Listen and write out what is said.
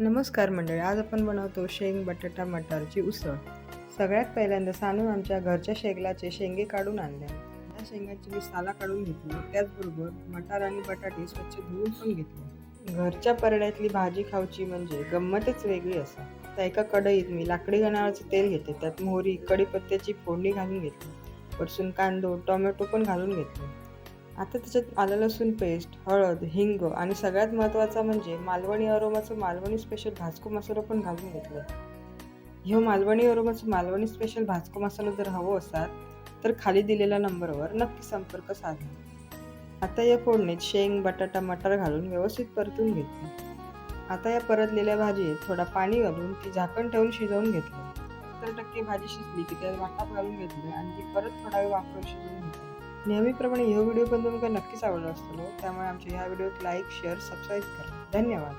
नमस्कार मंडळी आज आपण बनवतो शेंग बटाटा मटारची उसळ. सगळ्यात पहिल्यांदा सानून आमच्या घरच्या शेगलाचे शेंगे काढून आणले. त्या शेंगाची मी साला काढून घेतली. त्याचबरोबर मटार आणि बटाटे स्वच्छ धुवून पण घेतले. घरच्या परड्यातली भाजी खाऊची म्हणजे गंमतच वेगळी असा. त्या एका कढईत मी लाकडी गणाळाचं तेल घेते त्यात मोहरी कढीपत्त्याची फोडणी घालून घेतली. वरसून कांदो टोमॅटो पण घालून घेतले. आता त्याच्यात आलं लसूण पेस्ट हळद हिंग आणि सगळ्यात महत्त्वाचा म्हणजे मालवणी अरोमाचं मालवणी स्पेशल भाजको मसाला पण घालून घेतलं ह्यो मालवणी अरोमाचं मालवणी स्पेशल भाजको मसाला जर हवं असाल तर खाली दिलेल्या नंबरवर नक्की संपर्क साधा. आता या फोडणीत शेंग बटाटा मटार घालून व्यवस्थित परतून घेतलं. आता या परतलेल्या भाजीत थोडा पाणी घालून ती झाकण ठेवून शिजवून घेतलं. सत्तर टक्के भाजी शिजली की त्यात वाटाप घालून घेतली आणि ती परत थोडा वेळ वापरून शिजवून घेतली. नेहमीप्रमाणे ह्यो व्हिडिओ पण तुमका नक्कीच आवडला असतो त्यामुळे आमच्या ह्या व्हिडिओत लाईक शेअर सबस्क्राईब करा. धन्यवाद.